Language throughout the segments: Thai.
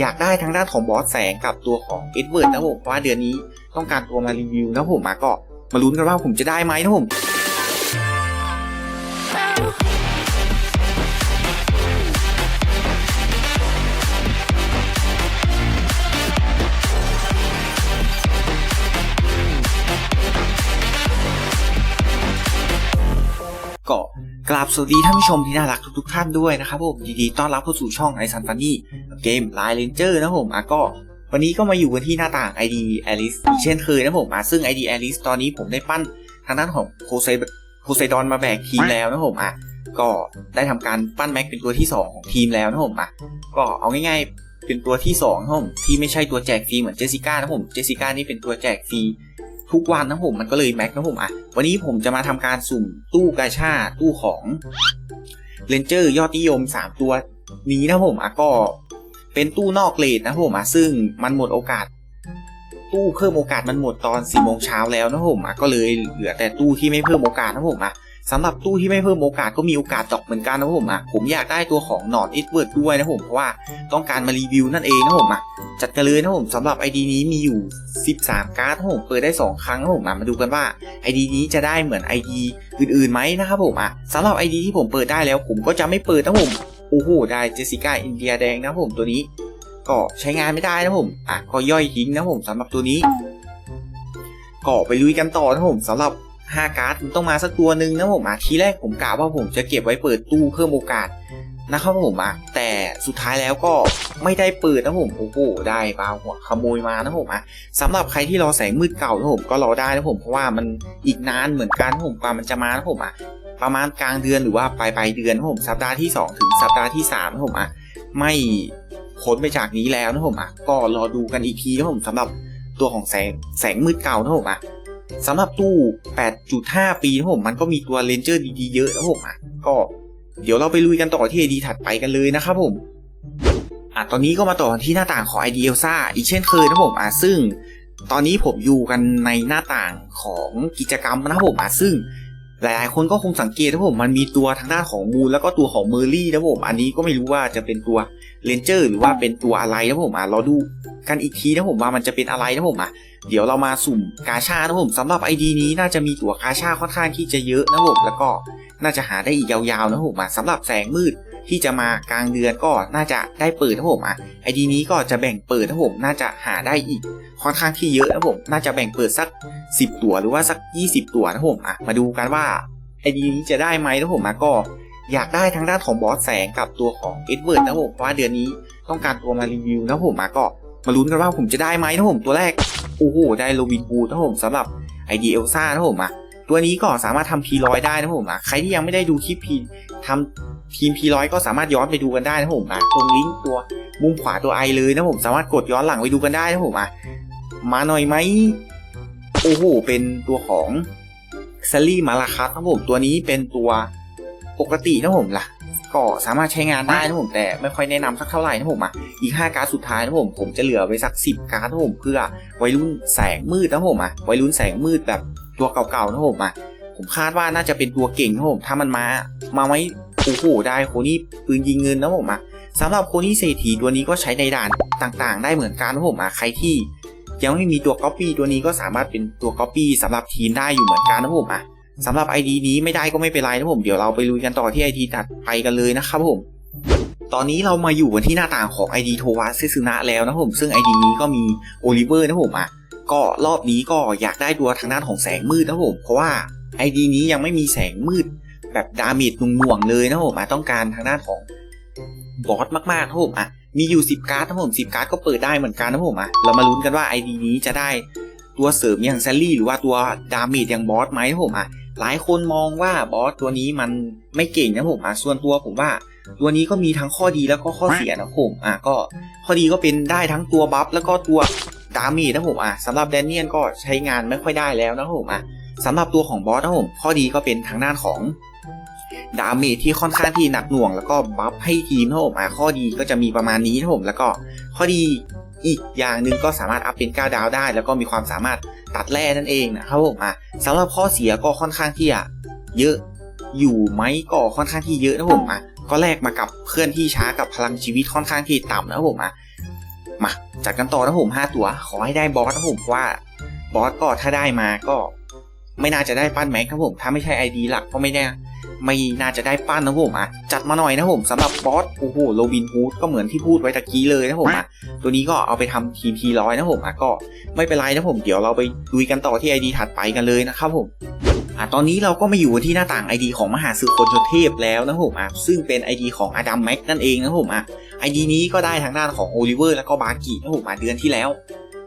อยากได้ทางด้านของบอสแสงกับตัวของเอ็ดเวิร์ดนะผมเพราะว่าเดือนนี้ต้องการตัวมารีวิวนะผมมาก็มาลุ้นกันว่าผมจะได้ไหมนะผมก็ กราบสวัสดีท่านผู้ชมที่น่ารักทุกๆท่านด้วยนะครับผมยินดีต้อนรับเข้าสู่ช่องไอซันฟันนี่เกมไลน์เลนเจอร์นะผมอะก็ วันนี้ก็มาอยู่กันที่หน้าต่าง ID Alice อีกเช่นเคยนะผมอะซึ่ง ID Alice ตอนนี้ผมได้ปั้นทางด้านของโพไซโพไซดอนมาแบกทีมแล้วนะผมอะก็ได้ทำการปั้นแม็กเป็นตัวที่ 2 ของทีมแล้วนะผมอะก็เอาง่ายๆเป็นตัวที่2นะผมที่ไม่ใช่ตัวแจกฟรีเหมือนเจสิก้านะผมเจสสิก้านี่เป็นตัวแจกฟรี ทุกวันนะผมมันก็เลยแม็กนะผมอะวันนี้ผมจะมาทำการสุ่มตู้กาชาตู้ของเลนเจอร์ยอดนิยม 3 ตัวนี้นะผมอะก็เป็นตู้นอกเลทนะผมอะซึ่งมันหมดโอกาส ตู้เพิ่มโอกาสมันหมดตอน4โมงเช้าแล้วนะผมอะก็เลยเหลือแต่ตู้ที่ไม่เพิ่มโอกาสนะผมอะ สำหรับตู้ที่ไม่เพิ่มโอกาสก็มีโอกาสตกเหมือนกันนะผมอะผมอยากได้ตัวของหนอดเอ็ดเวิร์ดด้วยนะผมเพราะว่าต้องการมารีวิวนั่นเองนะผมอะจัดกันเลยนะผมสำหรับ ID นี้มีอยู่ 13 การ์ดนะผมเปิดได้ 2 ครั้งนะผมอะมาดูกันว่า ID นี้จะได้เหมือน ID อื่นๆไหมนะครับผมอะสำหรับ ID ที่ผมเปิดได้แล้ว ผมก็จะไม่เปิดนะผมโอ้โหได้เจสสิก้าอินเดียแดงนะผมตัวนี้ ก็ใช้งานไม่ได้นะผมอะก็ย่อยทิ้งนะผมสำหรับตัวนี้ก็ไปลุยกันต่อนะผมสำหรับ 5 การ์ดมันต้องมาสักตัวหนึ่งนะผมอะทีแรกผมกะว่าผมจะเก็บไว้เปิดตู้เพิ่มโอกาสนะครับผมอะแต่สุดท้ายแล้วก็ไม่ได้เปิดนะผมโอ้โหได้ปลาหัวขโมยมานะผมอะสำหรับใครที่รอแสงมืดเก่านะผมก็รอได้นะผมเพราะว่ามันอีกนานเหมือนกันนะผมกว่ามันจะมานะผมอะประมาณกลางเดือนหรือว่าปลายปลายเดือนนะผมสัปดาห์ที่ 2 ถึงสัปดาห์ที่3นะผมอะไม่พ้นไปจากนี้แล้วนะผมอะก็รอดูกันอีกทีนะผมสำหรับตัวของแสงแสงมืดเก่านะผมอะ สำหรับตู้ 8.5 ปีนะผมมันก็มีตัวเลนเจอร์ดีๆเยอะนะผมอะก็เดี๋ยวเราไปลุยกันต่อที่ไอดีถัดไปกันเลยนะครับผมอะตอนนี้ก็มาต่อที่หน้าต่างของ ID เอลซ่าอีกเช่นเคยนะผมอะซึ่ง ตอนนี้ผมอยู่กันในหน้าต่างของกิจกรรมนะครับผมอะซึ่ง หลายๆ คนก็คงสังเกตนะผมมันมีตัวทางด้านของมูลแล้วก็ตัวของเมอร์รี่นะผมอันนี้ก็ไม่รู้ว่าจะเป็นตัวเลนเจอร์หรือว่าเป็นตัวอะไรนะผมอะเราดูกันอีกทีนะผมว่ามันจะเป็นอะไรนะผมอะเดี๋ยวเรามาสุ่มกาชานะผมสำหรับไอดีนี้น่าจะมีตัวกาชาค่อนข้างที่จะเยอะนะผมแล้วก็น่าจะหาได้อีกยาวๆนะผมอะสำหรับแสงมืด ที่จะมากลางเดือนก็น่าจะได้เปิดนะผมอะไอดีนี้ก็จะแบ่งเปิดนะผมน่าจะหาได้อีกค่อนข้างที่เยอะนะผมน่าจะแบ่งเปิดสัก 10 ตัวหรือว่าสัก 20 ตัวนะผมอะมาดูกันว่าไอดีนี้จะได้ไหมนะผมอะก็อยากได้ทางด้านของบอสแสงกับตัวของเอ็ดเวิร์ดนะผมเพราะว่าเดือนนี้ต้องการตัวมารีวิวนะผมอะก็มาลุ้นกันว่าผมจะได้ไหมนะผมตัวแรกโอ้โหได้โรบินบูนะผมสำหรับไอเดีเอลซ่านะผมอะตัวนี้ก็สามารถทำพีร้อยได้นะผมอะใครที่ยังไม่ได้ดูคลิปพีทำ ทีมพีร้อยก็สามารถย้อนไปดูกันได้นะผมอะตรงลิงก์ตัวมุมขวาตัวไอเลยนะผมสามารถกดย้อนหลังไปดูกันได้นะผมอะมาหน่อยไหมโอ้โหเป็นตัวของซลลี่มาลาคัสนะผมตัวนี้เป็นตัวปกตินะผมล่ะ ก็สามารถใช้งานได้นะผมแต่ไม่ค่อยแนะนำสักเท่าไหร่นะผมอะอีก 5 การ์ดสุดท้ายนะผมผมจะเหลือไว้สัก 10 การ์ดนะผมเพื่อวัยรุ่นแสงมืดนะผมอะวัยรุ่นแสงมืดแบบตัวเก่าๆนะผมอะผมคาดว่าน่าจะเป็นตัวเก่งนะผมถ้ามันมามาไว้ โอ้โหได้โคนี่ปืนยิงเงินนะผมอะสำหรับโคนี่เศรษฐีตัวนี้ก็ใช้ในด่านต่างๆ ได้เหมือนกันนะผมอะใครที่ยังไม่มีตัวก๊อปปี้ตัวนี้ก็สามารถเป็นตัวก๊อปปี้สำหรับทีมได้อยู่เหมือนกันนะผมอะสำหรับ ID นี้ไม่ได้ก็ไม่เป็นไรนะผมเดี๋ยวเราไปลุยกันต่อที่ ID ตัดไปกันเลยนะครับผมตอนนี้เรามาอยู่กันที่หน้าต่างของ ID โทวาเซซึนะแล้วนะผมซึ่ง ID นี้ก็มีโอลิเวอร์นะผมอะก็รอบนี้ก็อยากได้ตัวทางด้านของแสงมืดนะผมเพราะว่าไอดีนี้ยังไม่มีแสงมืด แบบดาเมจหน่วงๆเลยนะผมอะต้องการทางด้านของบอสมากๆนะผมอะมีอยู่ 10 การ์ดนะผม10 การ์ดก็เปิดได้เหมือนกันนะผมอะเรามาลุ้นกันว่าไอดีนี้จะได้ตัวเสริมอย่างแซลลี่หรือว่าตัวดาเมจอย่างบอสไหมนะผมอะหลายคนมองว่าบอสตัวนี้มันไม่เก่งนะผมอะส่วนตัวผมว่าตัวนี้ก็มีทั้งข้อดีแล้วก็ข้อเสียนะผมอะก็ข้อดีก็เป็นได้ทั้งตัวบัฟแล้วก็ตัวดาเมจนะผมอะสำหรับแดนเนียนก็ใช้งานไม่ค่อยได้แล้วนะผมอะสำหรับตัวของบอสนะผมข้อดีก็เป็นทางด้านของ ดาเมจที่ค่อนข้างที่หนักหน่วง แล้วก็บัฟให้ทีมนะผมอะข้อดีก็จะมีประมาณนี้นะผมแล้วก็ข้อดีอีกอย่างหนึ่งก็สามารถอัพเป็น 9 ดาวได้ แล้วก็มีความสามารถตัดแร่นั่นเองนะครับผมอะสำหรับข้อเสียก็ค่อนข้างที่จะเยอะอยู่ไหมก็ค่อนข้างที่เยอะนะผมอะก็แลกมากับเพื่อนที่ช้ากับพลังชีวิตค่อนข้างที่ต่ำนะผมอะมาจัดกันต่อนะผมห้าตัว ขอให้ได้บอสนะผมว่าบอสก็ถ้าได้มาก็ ไม่น่าจะได้ปั้นแม็กครับผม ถ้าไม่ใช่ไอดีหลักก็ไม่แน่ ไม่น่าจะได้ปั้นนะผมอะจัดมาหน่อยนะผมสำหรับบอสโอ้โหโรบินฮูดก็เหมือนที่พูดไว้ตะกี้เลยนะผมอะตัวนี้ก็เอาไปทำทีทีร้อยนะผมอะก็ไม่เป็นไรนะผมเดี๋ยวเราไปดูกันต่อที่ไอดีถัดไปกันเลยนะครับผมอะตอนนี้เราก็มาอยู่ที่หน้าต่าง ID ของมหาสึกคนชนเทพแล้วนะผมอะซึ่งเป็น ID ของอดัมแม็กนั่นเองนะผมอะ ID นี้ก็ได้ทางด้านของโอลิเวอร์แล้วก็บาร์กินะผมอะเดือนที่แล้ว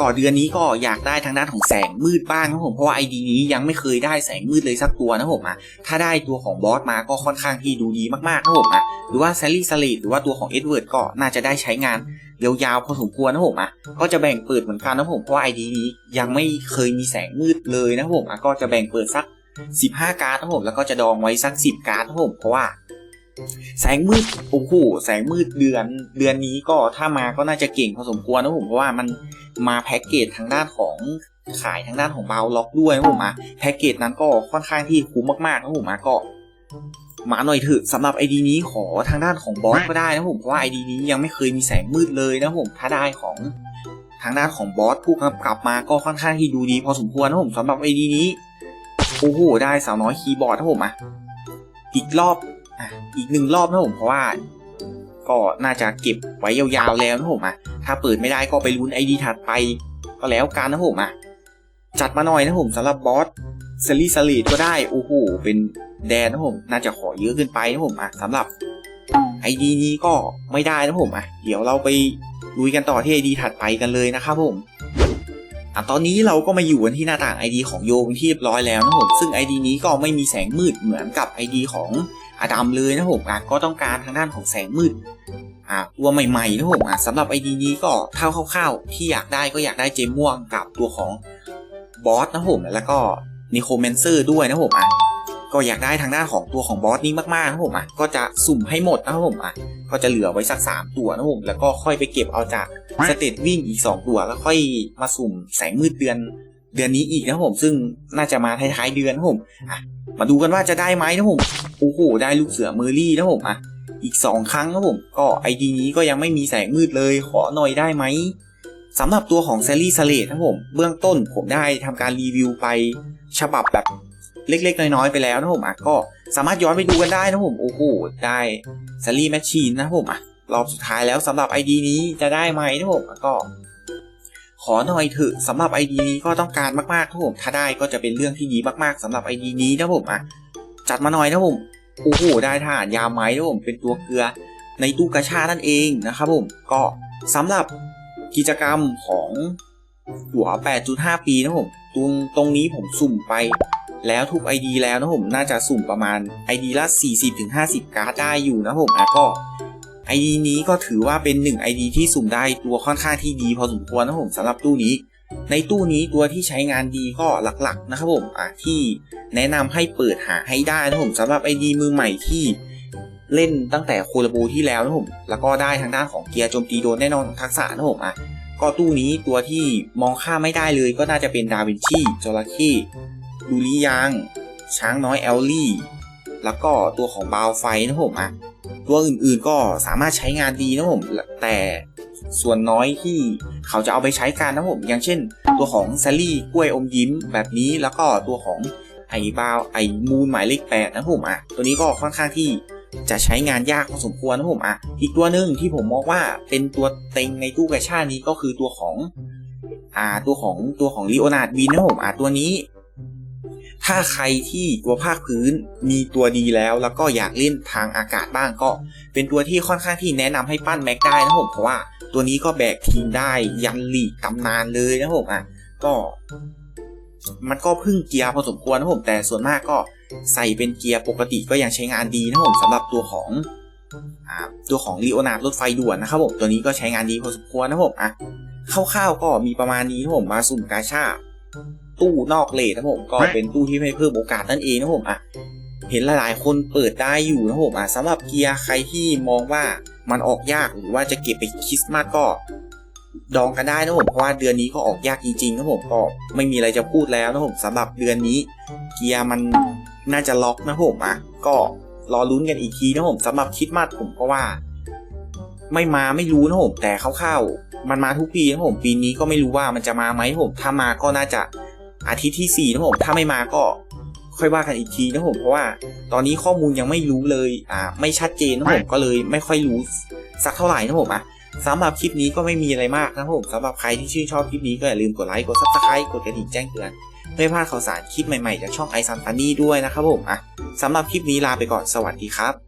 ก่อนเดือนนี้ก็อยากได้ทางด้านของแสงมืดบ้างนะผมเพราะว่า ID นี้ยังไม่เคยได้แสงมืดเลยสักตัวนะผมอะถ้าได้ตัวของบอสมาก็ค่อนข้างที่ดูดีมากๆนะผมอะหรือว่าแซลลี่สลีดหรือว่าตัวของเอ็ดเวิร์ดก็น่าจะได้ใช้งานยาวๆพอสมควรนะผมอะก็จะแบ่งเปิดเหมือนกันนะผมเพราะว่า ID นี้ยังไม่เคยมีแสงมืดเลยนะผมอะก็จะแบ่งเปิดสัก 15 การ์ดนะผมแล้วก็จะดองไว้สัก 10 การ์ดนะผมเพราะว่า แสงมืดโอ้โหแสงมืดเดือนเดือนนี้ก็ถ้ามาก็น่าจะเก่งพอสมควรนะผมเพราะว่ามันมาแพ็กเกจทางด้านของขายทางด้านของเบลล็อกด้วยนะผมอะแพ็กเกจนั้นก็ค่อนข้างที่คุ้มมากๆนะผมอะก็มาหน่อยเถอะสำหรับไอดีนี้ขอทางด้านของบอสก็ได้นะผมเพราะว่าไอดีนี้ยังไม่เคยมีแสงมืดเลยนะผมถ้าได้ของทางด้านของบอสผู้กำกับมาก็ค่อนข้างที่ดูดีพอสมควรนะผมสำหรับไอดีนี้โอ้โหได้สาวน้อยคีย์บอร์ดนะผมอะอีกรอบ อะอีกหนึ่งรอบนะผมเพราะว่า ก็น่าจะเก็บไว้ยาวๆแล้วนะผมอะถ้าเปิดไม่ได้ก็ไปลุ้นไอดีถัดไปก็แล้วกันนะผมอะจัดมาหน่อยนะผมสำหรับบอสเซรีสลีดก็ได้โอ้โหเป็นแดนนะผมน่าจะขอเยอะเกินไปนะผมอะสำหรับไอดีนี้ก็ไม่ได้นะผมอะเดี๋ยวเราไปลุยกันต่อที่ไอดีถัดไปกันเลยนะครับผม อะตอนนี้เราก็มาอยู่กันที่หน้าต่าง ID ของโยเป็นที่เรียบร้อยแล้วนะผมซึ่ง ID นี้ก็ไม่มีแสงมืดเหมือนกับ ID ของอดัมเลยนะผมอะก็ต้องการทางด้านของแสงมืดอะตัวใหม่ๆนะผมอะสำหรับ ID นี้ก็เท่าคร่าวๆที่อยากได้ก็อยากได้เจมม่วงกับตัวของบอสนะผมแล้วก็นิโคเมนเซอร์ด้วยนะผมอะ ก็อยากได้ทางด้านของตัวของบอสนี้มากๆนะผมอะก็จะสุ่มให้หมดนะผมอะก็จะเหลือไว้สัก 3 ตัวนะผมแล้วก็ค่อยไปเก็บเอาจากสเตตวิ่งอีก 2 ตัวแล้วค่อยมาสุ่มแสงมืดเดือน เดือนนี้อีกนะผมซึ่งน่าจะมาท้ายๆเดือนนะผมอะมาดูกันว่าจะได้ไหมนะผมโอ้โหได้ลูกเสือเมอร์รี่นะผมอะอีก 2 ครั้งนะผมก็ไอดีนี้ก็ยังไม่มีแสงมืดเลยขอหน่อยได้ไหมสำหรับตัวของแซลลี่สเลดนะผมเบื้องต้นผมได้ทำการรีวิวไปฉบับแบบ เล็ก ๆ น้อย ๆ ไปแล้วนะผมอะก็สามารถย้อนไปดูกันได้นะผมโอ้โหได้ซลลี่แมชชีนนะผมอะรอบสุดท้ายแล้วสำหรับ ID นี้จะได้ไหมนะผมก็ ขอหน่อยเถอะสำหรับ ID นี้ก็ต้องการมากๆนะผมถ้าได้ก็จะเป็นเรื่องที่ดีมากๆสำหรับ ID นี้นะผมอะจัดมาหน่อยนะผมโอ้โหได้ทหารยาไม้นะผมเป็นตัวเกลือในตู้กระชานั่นเองนะครับผมก็สำหรับกิจกรรมของหัว 8.5 ปีนะผมตรงตรงนี้ผมสุ่มไป แล้วทุก ID แล้วนะผมน่าจะสุ่มประมาณ ID ละ 40-50 การ์ดได้อยู่นะผมอะก็ ID นี้ก็ถือว่าเป็น 1 ID ที่สุ่มได้ตัวค่อนข้างที่ดีพอสมควรนะผมสำหรับตู้นี้ ในตู้นี้ตัวที่ใช้งานดีก็หลักๆนะครับผมอะที่แนะนำให้เปิดหาให้ได้นะผมสำหรับ ID มือใหม่ที่เล่นตั้งแต่โคลบูที่แล้วนะผมแล้วก็ได้ทางด้านของเกียร์โจมตีโดนแน่นอนของทักษะนะผมอะก็ตู้นี้ตัวที่มองข้าไม่ได้เลยก็น่าจะเป็นดาวินชีจระเข้ ดูริยังช้างน้อยแอลลี่ แล้วก็ตัวของบาวไฟนะผมอะตัวอื่นๆก็สามารถใช้งานดีนะผมแต่ส่วนน้อยที่เขาจะเอาไปใช้กันนะผมอย่างเช่น ตัวของแซลลี่กล้วยอมยิ้มแบบนี้แล้วก็ตัวของไอ้บาวไอ้มูนหมายเลขแปดนะผมอะตัวนี้ก็ค่อนข้างที่จะใช้งานยากพอสมควรนะผมอะอีกตัวหนึ่งที่ผมมองว่าเป็นตัวเต็งในตู้กระชานี้ก็คือตัวของอ่าตัวของตัวของลีโอนาร์ดวินนะผมอะตัวนี้ ถ้าใครที่ตัวภาคพื้นมีตัวดีแล้ว แล้วก็อยากเล่นทางอากาศบ้างก็ เป็นตัวที่ค่อนข้างที่แนะนำให้ปั้นแม็กได้นะผมเพราะว่าตัวนี้ก็แบกทีมได้ยันลีกตำนานเลยนะผมอะก็มันก็พึ่งเกียร์พอสมควรนะผมแต่ส่วนมากก็ใส่เป็นเกียร์ปกติก็ยังใช้งานดีนะผมสำหรับตัวของอตัวของลีโอนาร์ดรถไฟด่วนนะครับผมตัวนี้ก็ใช้งานดีพอสมควรนะผมอะคร่าวๆก็มีประมาณนี้นะผมมาสุ่มกาชา ตู้นอกเลทนะผมก็เป็นตู้ที่ให้เพิ่มโอกาสนั่นเองนะผมอะเห็นหลายๆ คนเปิดได้อยู่นะผมอะสำหรับเกียร์ใครที่มองว่ามันออกยากหรือว่าจะเก็บไปคริสต์มาสก็ดองกันได้นะผมเพราะว่าเดือนนี้ก็ออกยากจริงๆนะผมก็ไม่มีอะไรจะพูดแล้วนะผมสำหรับเดือนนี้ เกียร์มันน่าจะล็อกนะผมอะก็รอลุ้นกันอีกทีนะผมสำหรับคริดมาสผมก็ว่า ไม่มาไม่รู้นะผมแต่คร่าวมันมาทุกปีนะครับผมปีนี้ก็ไม่รู้ว่ามันจะมาไหมครับผมถ้ามาก็น่าจะ อาทิตย์ที่สี่นะครับผมถ้าไม่มาก็ค่อยว่ากันอีกทีนะครับผมเพราะว่าตอนนี้ข้อมูลยังไม่รู้เลยอ่าไม่ชัดเจนนะครับผมก็เลยไม่ค่อยรู้สักเท่าไหร่นะครับผมอะสำหรับคลิปนี้ก็ไม่มีอะไรมากนะครับผมสำหรับใครที่ชื่นชอบคลิปนี้ก็อย่าลืมกดไลค์กดซับสไครต์กดกระดิ่งแจ้งเตือนเพื่อไม่พลาดข่าวสารคลิปใหม่ๆจากช่องไอซันฟันนี่ด้วยนะครับผมอะสำหรับคลิปนี้ลาไปก่อนสวัสดีครับ